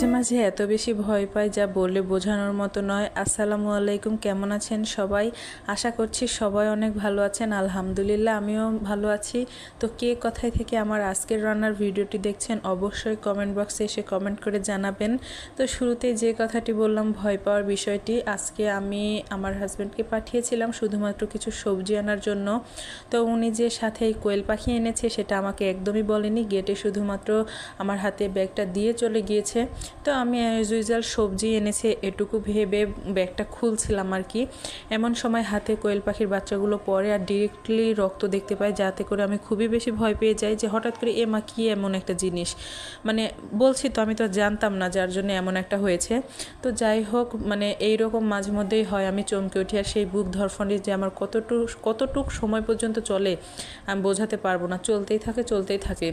এত বেশি ভয় পায় যা বলে বোঝানোর মতো নয়। আসসালামু আলাইকুম, কেমন আছেন সবাই? আশা করছি সবাই অনেক ভালো আছেন। আলহামদুলিল্লাহ, আমিও ভালো আছি। তো কে কোথায় থেকে আমার আজকের রান্নার ভিডিওটি দেখছেন অবশ্যই কমেন্ট বক্সে এসে কমেন্ট করে জানাবেন। তো শুরুতেই যে কথাটি বললাম, ভয় পাওয়ার বিষয়টি, আজকে আমি আমার হাজব্যান্ডকে পাঠিয়েছিলাম শুধুমাত্র কিছু সবজি আনার জন্য। তো উনি যে সাথে কোয়েল পাখি এনেছে সেটা আমাকে একদমই বলেনি। গেটে শুধুমাত্র আমার হাতে ব্যাগটা দিয়ে চলে গিয়েছে। তো আমি অ্যাজ ইউজুয়াল সবজি এনেছে, এটুকু ভেবে ব্যাগটা খুলছিলাম আর কি। এমন সময় হাতে কোয়েল পাখির বাচ্চাগুলো পরে আর ডিরেক্টলি রক্ত দেখতে পাই যাতে করে আমি খুবই বেশি ভয় পেয়ে যাই যে হঠাৎ করে এ মা কী এমন একটা জিনিস। মানে বলছি তো, আমি তো জানতাম না যার জন্য এমন একটা হয়েছে। তো যাই হোক মানে এই রকম মাঝে মধ্যেই হয়, আমি চমকে উঠি আর সেই বুক ধরফন্ডি যে আমার কতটুক কতটুক সময় পর্যন্ত চলে, আমি বোঝাতে পারব না। চলতেই থাকে চলতেই থাকে।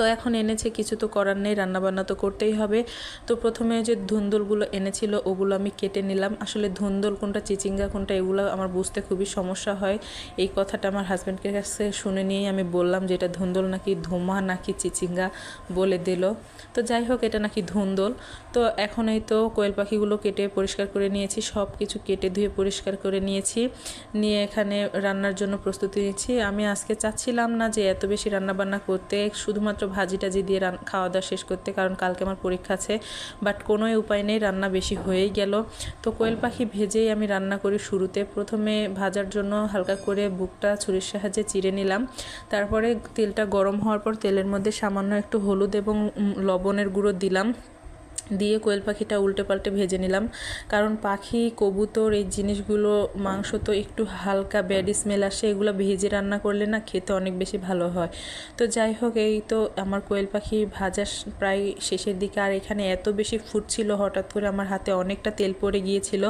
তো এখন এনেছে, কিছু তো করার নেই, রান্নাবান্না তো করতেই হবে। তো প্রথমে যে ধুন্দলগুলো এনেছিল, ওগুলো আমি কেটে নিলাম। আসলে ধুন্দল কোনটা, চিচিঙ্গা কোনটা, এগুলো আমার বুঝতে খুবই সমস্যা হয়। এই কথাটা আমার হাজব্যান্ডের কাছে শুনে নিয়েই আমি বললাম যে, এটা ধুন্দল নাকি ধুমা, নাকি চিচিঙ্গা? বলে দিল। তো যাই হোক, এটা নাকি ধুন্দল। তো এখন এই তো কোয়েল পাখিগুলো কেটে পরিষ্কার করে নিয়েছি সব কিছু কেটে ধুয়ে পরিষ্কার করে নিয়েছি। নিয়ে এখানে রান্নার জন্য প্রস্তুতি নিচ্ছি। আমি আজকে চাচ্ছিলাম না যে, এত বেশি রান্নাবান্না করতে, শুধুমাত্র ভাজি টাজি দিয়ে রান খাওয়া দাওয়া শেষ করতে, কারণ কালকে আমার পরীক্ষা আছে। বাট কোনোই উপায় নেই, রান্না বেশি হয়েই গেল। তো কোয়েল পাখি ভেজেই আমি রান্না করি শুরুতে। প্রথমে ভাজার জন্য হালকা করে বুকটা ছুরির সাহায্যে চিড়ে নিলাম। তারপরে তেলটা গরম হওয়ার পর তেলের মধ্যে সামান্য একটু হলুদ এবং লবণের গুঁড়ো দিলাম। দিয়ে কোয়েল পাখিটা উল্টে পাল্টে ভেজে নিলাম। কারণ পাখি, কবুতর, এই জিনিসগুলো, মাংস তো একটু হালকা ব্যাড স্মেল আসে, এগুলো ভেজে রান্না করলে না খেতে অনেক বেশি ভালো হয়। তো যাই হোক, এই তো আমার কোয়েল পাখি ভাজা প্রায় শেষের দিকে, আর এখানে এত বেশি ফুটছিল, হঠাৎ করে আমার হাতে অনেকটা তেল পড়ে গিয়েছিল।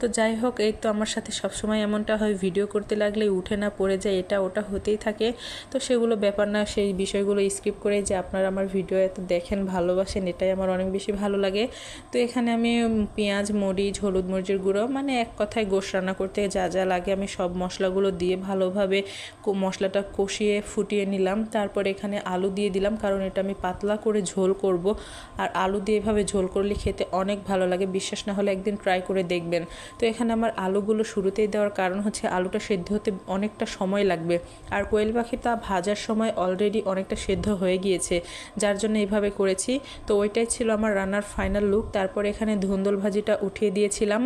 তো যাই হোক, এই তো আমার সাথে সবসময় এমনটা হয়, ভিডিও করতে লাগলে উঠে না, পড়ে যায়, এটা ওটা হতেই থাকে। তো সেগুলো ব্যাপার না, সেই বিষয়গুলো স্কিপ করে যে আপনারা আমার ভিডিও এত দেখেন, ভালোবাসেন, এটাই আমার অনেক বেশি ভালো ভালো লাগে। তো এখানে আমি পেঁয়াজ, মরিচ, হলুদ মরিচের গুঁড়ো মানে এক কথায় গোশ রান্না করতে যা যা লাগে আমি সব মশলাগুলো দিয়ে ভালোভাবে মশলাটা কষিয়ে ফুটিয়ে নিলাম। তারপর এখানে আলু দিয়ে দিলাম, কারণ এটা আমি পাতলা করে ঝোল করব। আর আলু দিয়ে এভাবে ঝোল করলে খেতে অনেক ভালো লাগে, বিশ্বাস না হলে একদিন ট্রাই করে দেখবেন। তো এখানে আমার আলুগুলো শুরুতেই দেওয়ার কারণ হচ্ছে আলুটা সেদ্ধ হতে অনেকটা সময় লাগবে। আর কোয়েল পাখি তা ভাজার সময় অলরেডি অনেকটা সেদ্ধ হয়ে গিয়েছে, যার জন্য এইভাবে করেছি। তো ওইটাই ছিল আমার রান্নার ফাইনাল লুক তারপর এখানে ধুন্দল ভাজিটা উঠিয়ে দিয়েছিলাম।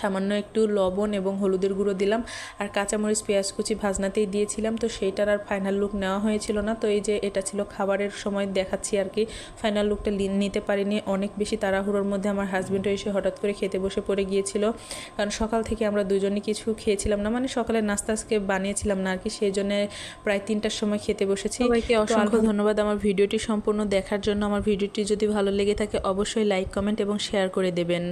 সামান্য একটু লবণ এবং হলুদের গুঁড়ো দিলাম। আর কাঁচামরিচ পেঁয়াজ কুচি ভাজনাতেই দিয়েছিলাম। তো সেইটার আর ফাইনাল লুক নেওয়া হয়েছিল না। তো এই যে এটা ছিল খাবারের সময় দেখাচ্ছি আর কি। ফাইনাল লুকটা নিতে পারিনি। অনেক বেশি তাড়াহুড়োর মধ্যে আমার হাজব্যান্ডও এসে হঠাৎ করে খেতে বসে পড়ে গিয়েছিল। কারণ সকাল থেকে আমরা দুজনে কিছু খেয়েছিলাম না। মানে সকালে নাস্তা আজকে বানিয়েছিলাম না আর কি। সেই জন্য প্রায় তিনটার সময় খেতে বসেছি। সবাইকে অসংখ্য ধন্যবাদ আমার ভিডিওটি সম্পূর্ণ দেখার জন্য। আমার ভিডিওটি যদি ভালো লেগে থাকে অবশ্যই লাইক কমেন্ট এবং শেয়ার করে দেবেন।